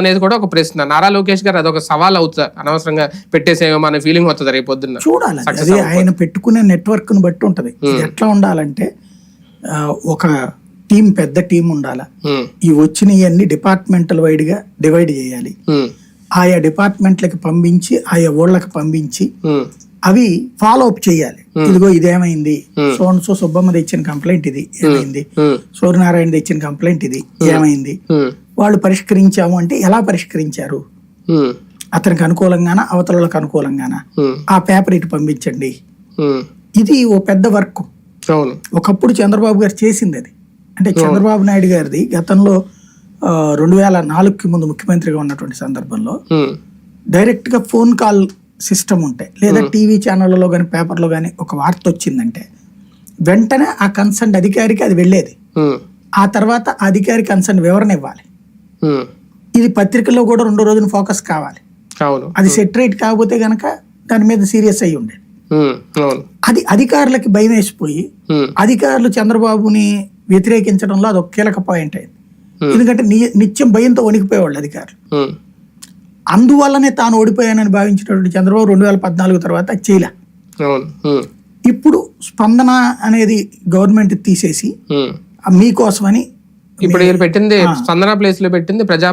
అనేది కూడా ఒక ప్రశ్న. నారా లోకేష్ గారు అదొక సవాల్ అవుతుంది అనవసరంగా పెట్టేసేమో అనే ఫీలింగ్ వస్తుంది రేపు పొద్దున్న. చూడాలి అది. ఆయన పెట్టుకునే నెట్వర్క్ను బట్టి ఉంటది. ఇది ఎట్లా ఉండాలంటే ఒక టీం పెద్ద టీం ఉండాలి? ఉమ్, ఈ వచ్చినవన్నీ డిపార్ట్మెంటల్ వైడ్గా డివైడ్ చేయాలి. ఉమ్, ఆయా డిపార్ట్మెంట్లకి పంపించి ఆయా ఊళ్ళకి పంపించి అవి ఫాలో అప్ చేయాలి. ఇదిగో ఇదేమైంది? సోన్ సో సుబ్బమ్మ తెచ్చిన కంప్లైంట్ ఇది. ఏమైంది? సూర్యనారాయణ తెచ్చిన కంప్లైంట్ ఇది. ఏమైంది? వాళ్ళు పరిష్కరించాము అంటే ఎలా పరిష్కరించారు? అతనికి అనుకూలంగానా అవతలకు అనుకూలంగానా? ఆ పేపర్ ఇటు పంపించండి. ఇది ఓ పెద్ద వర్క్. ఒకప్పుడు చంద్రబాబు గారు చేసింది అది. అంటే చంద్రబాబు నాయుడు గారిది గతంలో రెండు వేల నాలుగుకి ముందు ముఖ్యమంత్రిగా ఉన్నటువంటి సందర్భంలో డైరెక్ట్గా ఫోన్ కాల్ సిస్టమ్ ఉంటాయి లేదా టీవీ ఛానళ్ళలో కానీ పేపర్లో కానీ ఒక వార్త వచ్చిందంటే వెంటనే ఆ కన్సర్న్ అధికారికి అది వెళ్ళేది. ఆ తర్వాత అధికారి కన్సర్న్ వివరణ ఇవ్వాలి. ఇది పత్రికల్లో కూడా రెండో రోజున ఫోకస్ కావాలి. అవును. అది సెటరేట్ కాకపోతే గనక దాని మీద సీరియస్ ఉండేది ఉమ్, అవును. అది అధికారులకి భయం వేసిపోయి అధికారులు చంద్రబాబుని వ్యతిరేకించడంలో అది ఒక కీలక పాయింట్ అయింది. ఎందుకంటే నిత్యం భయంతో వణికిపోయేవాళ్ళు అధికారులు. అందువల్లనే తాను ఓడిపోయానని భావించినటువంటి చంద్రబాబు రెండు వేల పద్నాలుగు తర్వాత చేయలే. ఇప్పుడు స్పందన అనేది గవర్నమెంట్ తీసేసి మీకోసమని ఇప్పుడు పెట్టింది స్పందన ప్లేస్లో పెట్టింది ప్రజా